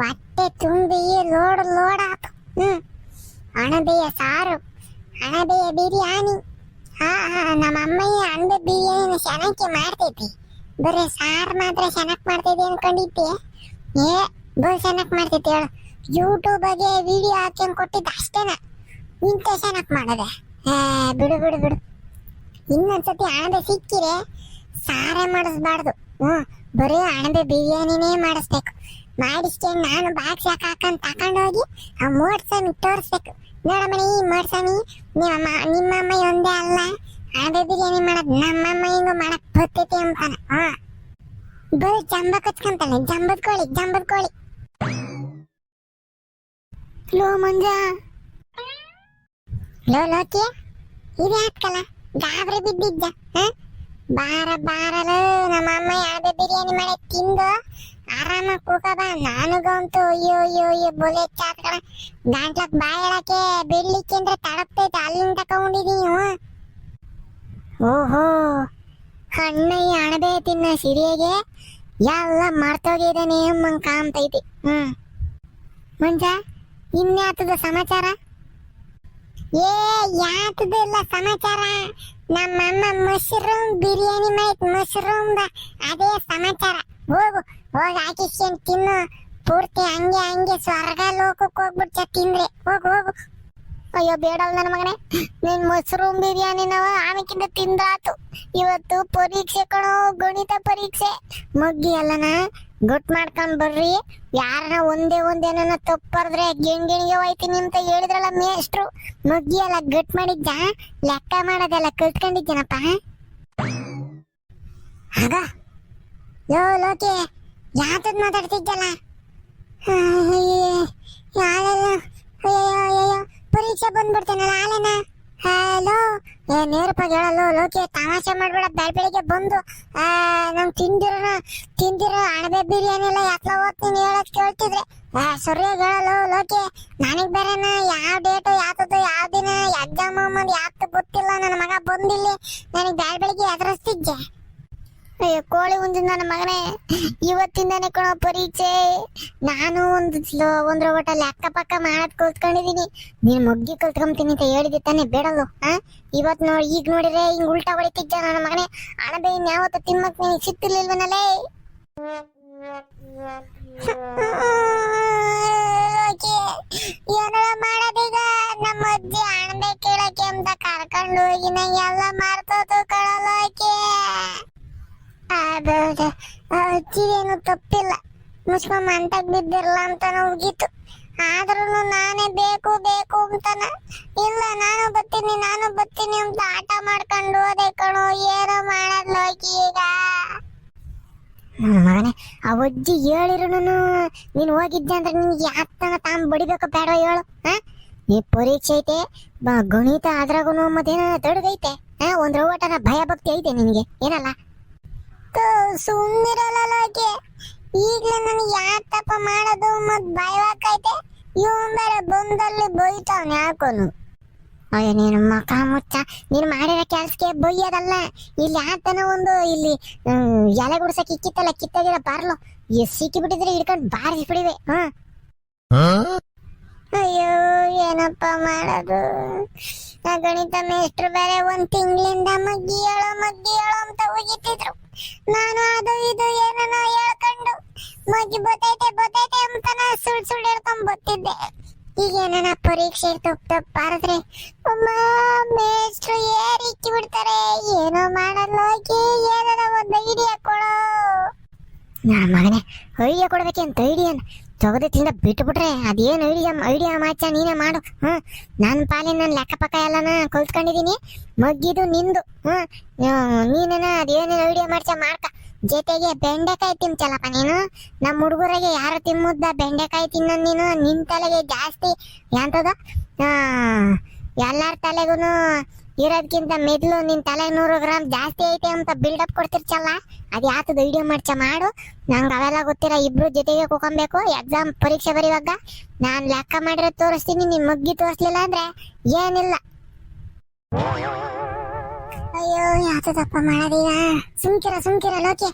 ಹೊಟ್ಟೆ ತುಂಬಿ load load ಆತು. ಹ್ಮ್. ಅಣಬೆಯ ಸಾರು, ಅಣಬೆಯ ಬಿರಿಯಾನಿ. ಹಾ ಹಾ, ನಮ್ಮ ಅಮ್ಮಯ್ಯ ಅಣಬೆ ಬಿರಿಯಾನಿ ಚೆನ್ನಾಗಿ ಮಾಡ್ತೈತಿ. ಬರೀ ಸಾರ್ ಮಾತ್ರ ಚೆನ್ನಾಗಿ ಮಾಡ್ತೈತಿ ಅನ್ಕೊಂಡಿದ್ದೆ. ಏ ಬಹು ಚೆನ್ನಾಗಿ ಮಾಡ್ತೈತಿ ಹೇಳು. ಯೂಟ್ಯೂಬಗೆ ವಿಡಿಯೋ ಹಾಕ್ಯಂಗ್ ಕೊಟ್ಟಿದ್ದ ಅಷ್ಟೇನ. ಇಂಥ ಚೆನ್ನಾಗಿ ಮಾಡದೆ. ಬಿಡು ಬಿಡು ಬಿಡು. ಇನ್ನೊಂದ್ಸತಿ ಅಣಬೆ ಸಿಕ್ಕಿರೆ ಸಾರೇ ಮಾಡಿಸ್ಬಾರ್ದು. ಹ್ಞೂ, ಬರೀ ಅಣಬೆ ಬಿರಿಯಾನಿನೇ ಮಾಡಿಸ್ಬೇಕು. ಮಾಡಿಸ್ಕೊಂಡು ನಾನು ಬಾಕ್ಸ್ ಯಾಕೆ ಹಾಕೊಂಡು ತಗೊಂಡೋಗಿ ಆ ಮೋಡ್ಸಮಿ ತೋರಿಸ್ಬೇಕು. ನೋಡಮ್ಮನಿ ಮೋಡ್ಸಮಿ ನಿಮ್ಮ ನಿಮ್ಮ ಅಮ್ಮ ಒಂದೇ ಅಲ್ಲ. ಅಣಬೆ ಬಿರಿಯಾನಿ ಮಾಡೋದು ನಮ್ಮಮ್ಮ ಹಿಂಗ ಮಾಡಕ್ ಬರ್ತೈತಿ ಅಂತಾನ. ಹಾ. ಬರೀ ಜಂಬ ಕಚ್ಕೊಂತಾನೆ ಜಂಬದ ಕೋಳಿ ಜಂಬದ ಕೋಳಿ. ಲೋ ಮಂಜ. ಲೋ ಲೋಕಿ ಇದು ಹಾಕಲ್ಲ ಗಾಬರಿ ಬಿದ್ದಿದ್ದ ಹ? ಬಾರ ಬಾರಲು, ನಮ್ಮ ಅಮ್ಮ ಯಾವ್ದೇ ಬಿರಿಯಾನಿ ಮಾಡಿ ತಿಂದು, ಆರಾಮ ಕೂಕಬ ನಾನುಗಂತೂ ಅಯ್ಯೋ ಅಯ್ಯೋ ಅಯ್ಯೋ, ಬೊಲೆ ಚಾತ್ಕಣ ಗಾಂಟ್ಲಕ್ ಬಾಯ್ ಹೇಳಕ್ಕೆ ಬಿಡ್ಲಿಕ್ಕೆ ಅಂದ್ರೆ ತಡಪ್ತೈತೆ ಅಲ್ಲಿಂದ ತಗೊಂಡಿದೀನಿ ಓಹೋ ಹಣ್ಣಯ್ಯ ಅಣಬೆ ತಿನ್ನ ಸಿರಿಯಾಗೆ. ಎಲ್ಲ ಮರ್ತೋಗಿದ್ದಾನೆ ಮಂಗ್ ಕಾಣ್ತೈತಿ ಹ್ಮ್ ಮುಂಜ, ಇನ್ಯಾತದ ಸಮಾಚಾರ? ಏ ಯಾತದಿಲ್ಲ ಸಮಾಚಾರ. ನಮ್ಮಮ್ಮ ಮಶ್ರೂಮ್ ಬಿರಿಯಾನಿ ಮೈತ್ ಮಶ್ರೂಮ್ ಅದೇ ಸಮಾಚಾರ. ಹೋಗು, ಹೋಗಿ ಹಾಕಿಸ್ಕೊಂಡು ತಿನ್ನು. ಪೂರ್ತಿ ಹಂಗೆ ಹಂಗೆ ಸ್ವರ್ಗ ಲೋಕಕ್ಕೆ ಹೋಗ್ಬಿಡ್ತ ತಿಂದ್ರೆ. ಹೋಗು ಹೋಗು. ಅಯ್ಯೋ ಬೇಡಲ್ ನನ್ನ ಮಗನೇ. ನಿನ್ ಮಶ್ರೂಮ್ ಬಿರಿಯಾನಿ ನಾವು ಆಮೇಕಿಂದ ತಿಂದಾತು ಇವತ್ತು ಪರೀಕ್ಷೆ ಕಣೋ, ಗಣಿತ ಪರೀಕ್ಷೆ. ಮುಗ್ಗಿ ಅಲ್ಲನ? ಗೊಟ್ ಮಾಡ್ಕೊಂಡ್ ಬರ್ರಿ. ಯಾರನ್ನ ಒಂದೇ ಒಂದೇನ ತಪ್ಪರ್ದ್ರೆ ಗೆಣ್ಗೆಣಿಗೆ ಹೋಯ್ತೀನಿ ಅಂತ ಹೇಳಿದ್ರಲ್ಲ ಮೇಷ್ಟ್ರು. ಮುಗ್ಗಿ ಎಲ್ಲ ಗಟ್ ಮಾಡಿದ್ದ ಲೆಕ್ಕ ಮಾಡೋದೆಲ್ಲ ಕಲ್ತ್ಕೊಂಡಿದ್ದೀನಪ್ಪ. ಆಗ. ಯೋ ಲೋಕಿ ಯಾತದ್ ಮಾತಾಡ್ತಿದ್ದಲ್ಲ ಪರೀಕ್ಷೆ ಬಂದ್ಬಿಡ್ತೇನಲ್ಲ ಆಲೆನ? ಹಲೋ, ಏ ನೇರಪ್ಪ ಹೇಳಲ್ಲೋ, ಲೋಕಿ, ತಮಾಷೆ ಮಾಡ್ಬೇಡ ಬೆಳ ಬೆಳಿಗ್ಗೆ ಬಂದು ನಮ್ ತಿಂದಿರೋ ತಿಂದಿರೋ ಅಣಬೆ ಬಿರಿಯಾನಿ ಎಲ್ಲ ಯಾಕ್ಲ ಓದ್ತೀನಿ ಹೇಳಕ್ ಕೇಳ್ತಿದ್ರೆ. ಸರಿಯಾಗಿ ಹೇಳಲ್ಲ, ಲೋಕಿ, ನನಗ್ ಬೇರೆನ ಯಾವ ಡೇಟ್ ಯಾತದ್ದು ಯಾವ ದಿನ, ಎಕ್ಸಾಮ್ ಅನ್ನೋದು ಯಾವ್ದು ಗೊತ್ತಿಲ್ಲ ನನ್ನ ಮಗ ಬಂದಿಲ್ಲಿ, ನನಗ್ ಬೆಳ ಬೆಳಿಗ್ಗೆ ಎದುರಿಸ್ತಿದ್ದೆ. ಅಯ್ಯೋ, ಕೋಳಿ ಹುಂಜ ನನ್ನ ಮಗನೇ. ಇವತ್ತಿಂದಾನೆ ಕಣೋ ಪರೀಕ್ಷೆ ನಾನು ಒಂದು ಸ್ಲೋ- ಒಂದ್ರ ಒಟ್ಟ ಅಕ್ಕ ಪಕ್ಕ ಮಾಡದ್ ಕಲ್ತ್ಕೊಂಡಿದೀನಿ ನೀನ್ ಮೊಗ್ಗಿ ಕಲ್ತ್ಕೊಂತೀನಿ ಅಂತ ಹೇಳಿದೆ ತಾನೆ, ಬೇಡಲ್ಲು, ಆ? ಇವತ್ ನೋಡಿ, ಈಗ ನೋಡಿದ್ರೆ ಹಿಂಗ್ ಉಲ್ಟಾ ಹೊಡಿತಿದ್ದ ನನ್ನ ಮಗನೇ. ಅಣಬೆ ಇನ್ಯಾವತ್ತು ತಿಮ್ಮಕ್ ನೀನ್ ಸಿಕ್ತಿರ್ಲಿಲ್ವನಲ್ಲೇ? ಏನೋ ಮಾಡೋದೀಗ? ನಮ್ಮ ಅಜ್ಜಿ ಅಣಬೆ ಕೇಳಕ್ಕೆ ಅಂತ ಕರ್ಕೊಂಡು ಹೋಗಿ ಎಲ್ಲ ಮರ್ತೋದು ಕಳಲೋಕೆ ಹೌದು ಅಜ್ಜಿದೇನು ತಪ್ಪಿಲ್ಲ. ಮುಚ್ಕೊಂಡ್ ಮಂಟಕ್ ಬಿದ್ದಿರಲ್ಲ ಅಂತ ಹೋಗಿತ್ತು ಆದ್ರೂ ನಾನೇ ಬೇಕು ಬೇಕು ಅಂತಾನ. ಇಲ್ಲ, ನಾನು ಬರ್ತೀನಿ ನಾನು ಬರ್ತೀನಿ ಅಂತ ಆಟ ಮಾಡ್ಕೊಂಡು ಹೋದೆ ಕಣೋ, ಏನೋ ಮಾಡೋದ್ಲೋಕಿ ಈಗ. ಮಗನೇ, ಆ ಅಜ್ಜಿ ಹೇಳಿರೋನು ನೀನು ಹೋಗಿದ್ದೆ ಅಂದ್ರೆ ನಿನ್ಗೆ ಯಾತನ ತಾಮ್ ಬಡಿಬೇಕು ಬೇಡ ಹೇಳು ಹಾ ನೀ ಪರೀಕ್ಷೆ ಐತೆ ಗಣಿತ ಅದ್ರಾಗೂ ಮತ್ತೇನ ದೊಡ್ಡದೈತೆ ಹಾ ಒಂದ್ ರೋಟನ ಭಯ ಭಕ್ತಿ ಐತೆ ನಿನಗೆ, ಏನಲ್ಲ? ಸುಮ್ಮನಿರಲ್ಲಕ್ಕೆ ಈಗಲೇ ನನಗೆ ಯಾತಪ್ಪ ಮಾಡೋದು ಮತ್ತು ಭಯವಾಕೈತೆ ಇವನ್ ಬೇರೆ ಬಂದಲ್ಲಿ ಯಾಕೋನು. ಅಯ್ಯೋ, ನೀನು ಮಕ ಮುಚ್ಚ. ನೀನು ಮಾಡಿರೋ ಕೆಲಸಕ್ಕೆ ಬೊಯ್ಯೋದಲ್ಲ ಇಲ್ಲಿ ಯಾತನ ಒಂದು ಇಲ್ಲಿ ಎಲೆ ಗುಡ್ಸಕ್ಕೆ ಇಕ್ಕಿತ್ತಲ್ಲ ಕಿತ್ತಾಗಿರ ಬಾರ್ಲು. ಸಿಕ್ಕಿ ಬಿಟ್ಟಿದ್ರೆ ಹಿಡ್ಕೊಂಡು ಬಾರಿಸ್ಬಿಡಿವೆ. ಹಾ. ಅಯ್ಯೋ, ಏನಪ್ಪ ಮಾಡೋದು. ಆ ಗಣಿತ ಮೇಷ್ಟ್ರು ಬೇರೆ ಒಂದ್ ತಿಂಗಳಿಂದ ಮಗ್ಗಿ ಹೇಳೋ ಮಗ್ಗಿ ಹೇಳೋ ಅಂತ ಹೋಗಿತ್ತಿದ್ರು ನಾನು ಅದು ಇದು ಏನನ ಹೇಳ್ಕೊಂಡು ಮಗಿ ಬೊತೈತೆ ಬೊತೈತೆ ಅಂತನ ಸುಳ್ ಸುಳ್ ಹೇಳ್ಕೊಂಡ್ ಬತ್ತಿದ್ದೆ. ಈಗ ಏನನ ಪರೀಕ್ಷೆ ತಪ್ಪು ತಪ್ಪು ಬಾರದ್ರೆ ಅಮ್ಮ, ಮೇಷ್ಟ್ರು ಏರ್ ಬಿಡ್ತಾರೆ. ಏನೋ ಮಾಡಲ್ಲ ಹೋಗಿ, ಏನನ ಒಂದು ಐಡಿಯಾ ಕೊಡೋ. ನನ್ನ ಮಗನೇ ಐಡಿಯಾ ಕೊಡ್ಬೇಕೆ ಅಂತ ಐಡಿಯಾನ ತೆಗೆದು ತಿಂದ ಬಿಟ್ಬಿಟ್ರೆ ಅದೇನು ಐಡಿಯಾ ಐಡಿಯಾ ಮಾಚ ನೀನೇ ಮಾಡು ಹ್ಞೂ ನನ್ನ ಪಾಲಿನ ನನ್ನ ಲೆಕ್ಕ ಪಕ್ಕ ಎಲ್ಲನ ಕಲ್ತ್ಕೊಂಡಿದೀನಿ, ಮಗ್ಗಿದು ನಿಂದು ಹ್ಞೂ ನೀನೇನ ಅದೇನೇನು ಐಡಿಯಾ ಮಾಡ್ಸ ಮಾಡ್ಕ. ಜೊತೆಗೆ ಬೆಂಡೆಕಾಯಿ ತಿಂತಲ್ಲಪ್ಪ ನೀನು? ನಮ್ಮ ಹುಡುಗರಿಗೆ ಯಾರು ತಿಮ್ಮುದ್ದ ಬೆಂಡೆಕಾಯಿ ತಿನ್ನೋ ನೀನು? ನಿನ್ನ ತಲೆಗೆ ಜಾಸ್ತಿ ಎಂಥದ ಎಲ್ಲಾರ ತಲೆಗೂ ಇರೋದ್ಕಿಂತ ಮೆದ್ಲು ನಿನ್ ತಲೆ ನೂರು ಗ್ರಾಮ್ ಜಾಸ್ತಿ ಐತೆ ಅಂತ ಬಿಲ್ಡಪ್ ಕೊಡ್ತಿರ್ಚಲ್ಲ? ಅದು ಯಾತದ ವಿಡಿಯೋ ಮಾಡ್ಚ ಮಾಡು. ನಂಗೆ ಅವೆಲ್ಲ ಗೊತ್ತಿರ ಇಬ್ರು ಜೊತೆಗೆ ಕೂಕೊಂಬೇಕು. ಎಕ್ಸಾಮ್ ಪರೀಕ್ಷೆ ಬರೆಯುವಾಗ ನಾನು ಲೆಕ್ಕ ಮಾಡಿರೋ ತೋರಿಸ್ತೀನಿ ನಿಮ್ಮ ಮಗ್ಗಿ ತೋರಿಸ್ಲಿಲ್ಲ ಅಂದ್ರೆ ಏನಿಲ್ಲ. ಅಯ್ಯೋ, ಯಾತದಪ್ಪ ಮಾಡೋದೀಗ? ಸುಮ್ಕಿರ ಸುಮ್ಕಿರ, ಲೋಕೆ.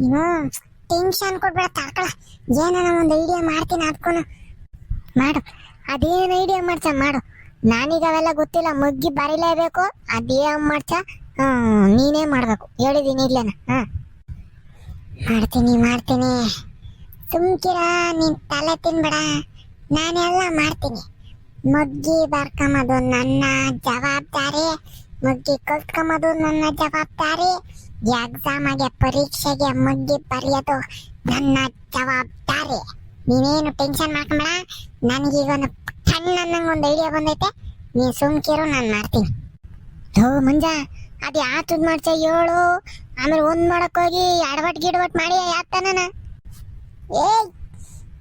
ನೀನು ಟೆನ್ಷನ್ ಕೊಡ್ಬೇಡ ತಾಕಳ ಏನೋ ಒಂದು ಐಡಿಯಾ ಮಾಡ್ತೀನಿ, ಅದ್ಕೊನು. ಮಾಡು. ಅದೇನು ಐಡಿಯಾ ಮಾಡ್ಸ ಮಾಡು. ನಾನೀಗ ಅವೆಲ್ಲ ಗೊತ್ತಿಲ್ಲ, ಮಗ್ಗಿ ಬರಿಲೇಬೇಕು. ಅದೇ ಮಾಡ್ತ ನೀನೇ ಮಾಡ್ಬೇಕು. ಹೇಳಿದೀನಿ ಇಲ್ಲೇನ ಹಾ. ಮಾಡ್ತೀನಿ ಮಾಡ್ತೀನಿ. ಸುಮ್ಕಿರ ನೀನ್ ತಲೆ ತಿನ್ಬೇಡ. ನಾನೆಲ್ಲ ಮಾಡ್ತೀನಿ. ಮಗ್ಗಿ ಬರ್ಕೊಂಬದು ನನ್ನ ಜವಾಬ್ದಾರಿ. ಮಗ್ಗಿ ಕಲ್ತ್ಕೊಂಬದು ನನ್ನ ಜವಾಬ್ದಾರಿ. ಎಕ್ಸಾಮಗೆ ಪರೀಕ್ಷೆಗೆ ಮಗ್ಗಿ ಬರೆಯೋದು ನನ್ನ ಜವಾಬ್ದಾರಿ. ನೀನೇನು ಟೆನ್ಷನ್ ಮಾಡ್ಕೊಂಬೇಡ. ನನಗೀಗ ಒಂದು ಸಣ್ಣ ಒಂದು ಐಡಿಯಾ ಬಂದೈತೆ. ನೀ ಸುಮ್ಕಿರು ನಾನು ಮಾಡ್ತೀನಿ. ಥೋ ಮಂಜ. ಅದು ಯಾತದ್ ಮಾಡ್ಸ ಏಳು ಆಮೇಲೆ ಒಂದ್ ಮಾಡಕ್ ಹೋಗಿ ಎಡವಟ್ ಗಿಡವಟ್ ಮಾಡಿ ಯಾಕ್ತಾನ ಏಯ್,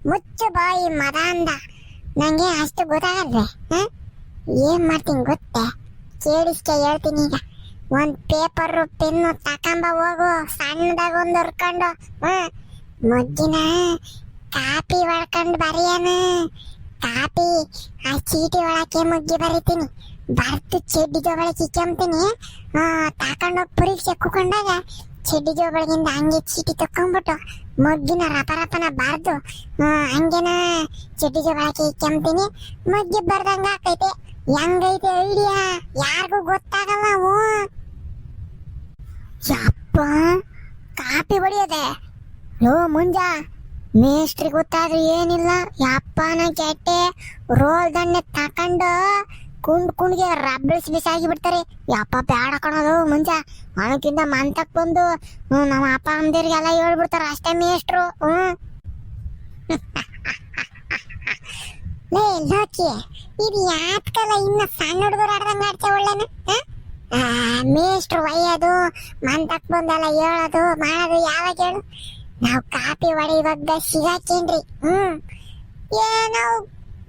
ಮುಚ್ಚು ಬಾಯಿ ಮದ ಅಂದ. ನಂಗೆ ಅಷ್ಟು ಗೊತ್ತಾಗಲ್ವೇ? ಹ? ಏನ್ ಮಾಡ್ತೀನಿ ಗೊತ್ತೆ? ಕೇಳಿಸ್ಕೆ ಹೇಳ್ತೀನಿ ಈಗ. ಒಂದ್ ಪೇಪರ್, ಪೆನ್ನು ತಕಂಬ ಹೋಗು. ಸಣ್ಣದಾಗ ಒಂದ್ ಹೊರ್ಕೊಂಡು. ಹ? ಮಜ್ಜಿನ ಕಾಪಿ ಹೊಡ್ಕೊಂಡು ಬರೆಯನ. ಕಾಪಿ ಆ ಚೀಟಿ ಒಳಕ್ಕೆ ಮುಗ್ಗಿ ಬರಿತೀನಿ. ಬರ್ತು ಚೆಡ್ಡಿ ಜೋಬಳಕ್ಕೆ ಇಕ್ಕೊಂತೀನಿ ತಕೊಂಡೋಗಿ ಪರೀಕ್ಷೆ ಕುಕೊಂಡಾಗ ಚೆಡ್ಡಿ ಜೋಗಳಿಗಿಂದ ಹಂಗೆ ಚೀಟಿ ತಕೊಂಡ್ಬಿಟ್ಟು ಮೊಗ್ಗಿನ ರಪ ರಪನ ಬಾರ್ದು ಹಂಗೆನ ಚೆಡ್ಡಿ ಜೋಗಳಕ್ಕೆ ಇಕ್ಕಂತೀನಿ ಮೊಗ್ಗಿ ಬರ್ದಂಗ ಆಕೈತೆ. ಹೆಂಗೈತೆ ಐಡಿಯಾ? ಯಾರಿಗೂ ಗೊತ್ತಾಗಲ್ಲ ಅವು. ಯಪ್ಪ, ಕಾಪಿ ಹೊಡಿಯೋದೆ. ಯೋ ಮುಂಜ. ಮೇಸ್ಟ್ರಿ ಗೊತ್ತಾದ್ರೆ ಏನಿಲ್ಲ ಯಪ್ಪನ ಕೆಟ್ಟೆ ರೋಲ್ ದಂಡೆ ತಕೊಂಡು ಕುಂಡ್ ಕುಂಡ್ಗೆ ರಬ್ಬಿಸ್ ಬಿಸಾಗಿ ಬಿಡ್ತಾರೆ. ಯಪ್ಪ ಬ್ಯಾಡ ಕಣೋದು ಮುಂಜ. ಅವನಕ್ಕಿಂತ ಮಂತಕ್ ಬಂದು ಹ್ಮ್, ನಮ್ಮ ಅಪ್ಪ ಅಮ್ಮದಿರಿಗೆಲ್ಲ ಹೇಳ್ಬಿಡ್ತಾರೆ ಅಷ್ಟೇ ಮೇಸ್ಟ್ರು ಹ್ಮ್. ಲೇ ಲೋಕಿ ಇದು ಯಾತ್ಕಲ್ಲ ಇನ್ನ ಸಣ್ಣ ಹುಡುಗರು ಆಡ್ದಂಗೆ ಆಡ್ತೇವೆ ಒಳ್ಳೆನ ಮೇಷ್ಟ್ರು ಒಯ್ಯೋದು ಮಂತಕ್ ಬಂದೆಲ್ಲ ಹೇಳೋದು ಮಾಡೋದು ಯಾವಾಗ ಹೇಳು? ನಾವು ಕಾಪಿ ಹೊಡೆಯುವಾಗ ಸಿಗಾಕೇನ್ರಿ ಹ್ಮ್. ಏನೋ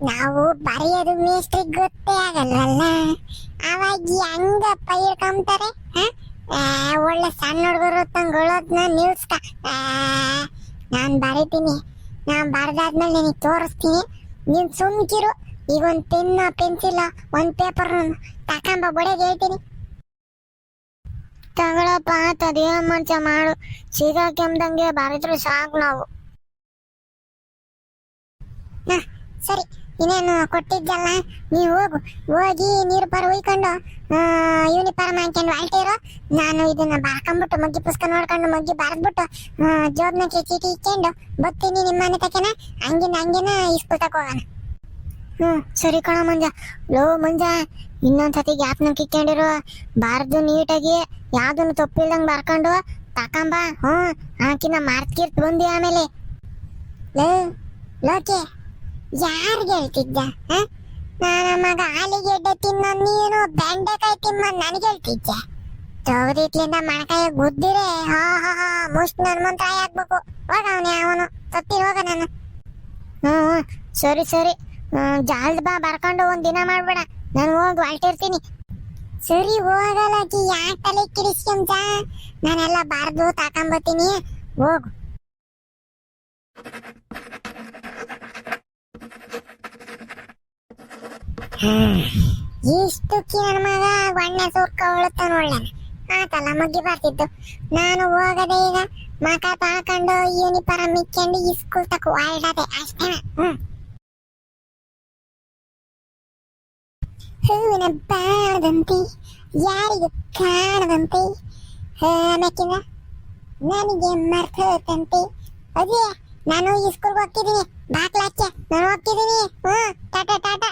ನಾವು ಬರೆಯೋದು ಮೇಸ್ತ್ರಿ ಗೊತ್ತೇ ಆಗಲ್ವಲ್ಲ? ಅವಾಗ ಹೆಂಗ ಪೈರ್ಕೊಂತಾರೆ ಒಳ್ಳೆ ಸಣ್ಣ ಹುಡುಗರು ತಂಗೊಳೋದ್ನ ನಿಲ್ಸ್ಕ. ನಾನು ಬರೀತೀನಿ. ನಾನು ಬರ್ದಾದ್ಮೇಲೆ ನಿನಗೆ ತೋರಿಸ್ತೀನಿ. ನೀನ್ ಸುಮ್ಕಿರು. ಈಗ ಒಂದು ಪೆನ್ನು, ಪೆನ್ಸಿಲ್, ಒಂದು ಪೇಪರ್ ತಕೊಂಬ ಬೊಡೆಗೆ ಹೇಳ್ತೀನಿ. ತಗೊಳಪ್ಪ ಅದೇನ್ ಮಂಚ ಮಾಡು. ಸಿಗಾಕೆಂದಂಗೆ ಬಾರಿದ್ರು ಸಾಕು ನಾವು. ಸರಿ. ಇನ್ನೇನು ಕೊಟ್ಟಿದ್ದಲ್ಲ? ನೀವು ಹೋಗು. ಹೋಗಿ ನೀರು ಪರ ಉಯ್ಕೊಂಡು ಯೂನಿಫಾರ್ಮ್ ಹಾಕೊಂಡು ಅಳ್ತಿರೋ ನಾನು ಇದನ್ನ ಬಾರ್ಕೊಂಬಿಟ್ಟು ಮಗ್ಗಿ ಪುಸ್ತಕ ನೋಡ್ಕೊಂಡು ಮಗ್ಗಿ ಬರೆದ್ಬಿಟ್ಟು ಜೋಬ್ನಕ್ಕೆ ಚೀಟಿ ಇಕ್ಕೊಂಡು ಬರ್ತೀನಿ ನಿಮ್ಮ ಮನೆ ತಕೆನ ಹಂಗಿನ ಹಂಗೇನ ಇಸ್ಕೂಲ್ ತಕ ಹೋಗೋಣ. ಹ್ಮ್ ಸರಿ ಕಣ ಮಂಜ. ಲೋ ಮಂಜ ಇನ್ನೊಂದ್ಸತಿ ಜ್ಞಾಪನ ಇಕ್ಕೊಂಡಿರು ಬಾರ್ದು ನೀಟಾಗಿ ಯಾವ್ದನ್ನು ತಪ್ಪಿಲ್ದಂಗ್ ಬರ್ಕೊಂಡು ತಕಂಬ. ಹ್ಮ್ ಆಕಿನ ಮಾರ್ಕೆಟ್ ಬಂದಿ ಆಮೇಲೆ. ಲೇ ಲೋಕೆ ಯಾರಿಗೆ ಹೇಳ್ತಿದ್ದ ಹಾ? ನನ್ನ ಮಗ ಆಲಿಗೆಡ್ಡೆ ತಿನ್ನ ನೀನು ಬೆಂಡೆಕಾಯಿ ತಿನ್ನ ನನಗೆ ಹೇಳ್ತಿದ್ದೆ. ತಗದಿತ್ಲಿಂದ ಮಣಕಾಯ ಗುದ್ದಿರೆ ಹಾ ಹಾ ಹಾ ಮುಷ್ಟ್ ನನ್ ಆಗ್ಬೇಕು. ಹೋಗ ಅವನೇ ಅವನು ತಪ್ಪಿ ಹೋಗ ನಾನು. ಹ್ಮ್, ಸರಿ ಸರಿ. ಜಾಲ್ದ್ ಬಾ, ಬರ್ಕೊಂಡು ಒಂದ್ ದಿನ ಮಾಡ್ಬೇಡ. ನಾನು ಹೋಗಿ ಹೊಲ್ಟಿರ್ತೀನಿ ಸರಿ ಹೋಗಲಕ್ಕಿ ಯಾಕೆ ತಲೆ ಕಿಡಿಸ್ಕೊಂತ ನಾನೆಲ್ಲ ಬಾರ್ದು ತಾಕೊಂಬತ್ತೀನಿ. ಹೋಗು. ಇಷ್ಟಕ್ಕೆ ನನ್ನ ಮಗ ಒಣ್ಣೆ ಸೂರ್ಕೊಳ್ಳುತ್ತಾನ ಒಳ್ಳೆನ ಆತಲ್ಲ ಮಗ್ಗಿ ಬರ್ತಿತ್ತು ನಾನು ಹೋಗದೆ ಈಗ ಮಕ ತಾಕೊಂಡು ಯೂನಿಫಾರ್ಮ್ ಇಕ್ಕೊಂಡು ಇಸ್ಕೂಲ್ ತಕ ಹೊರಡದೆ ಅಷ್ಟೇನ ಹ್ಮ್. ಹೂವಿನ ಬಾಳದಂತೆ ಯಾರಿಗೂ ಕಾಣದಂತೆ. ಆಮೇಕಿಂದ ನನಗೆ ಮರ್ತಂತೆ ಅದೇ ನಾನು ಈ ಸ್ಕೂಲ್ಗೆ ಹೋಗ್ತಿದ್ದೀನಿ. ಬಾಕ್ಲಾಚೆ ನಾನು ಹೋಗ್ತಿದ್ದೀನಿ. ಹ್ಞೂ ಟಾಟಾ ಟಾಟಾ.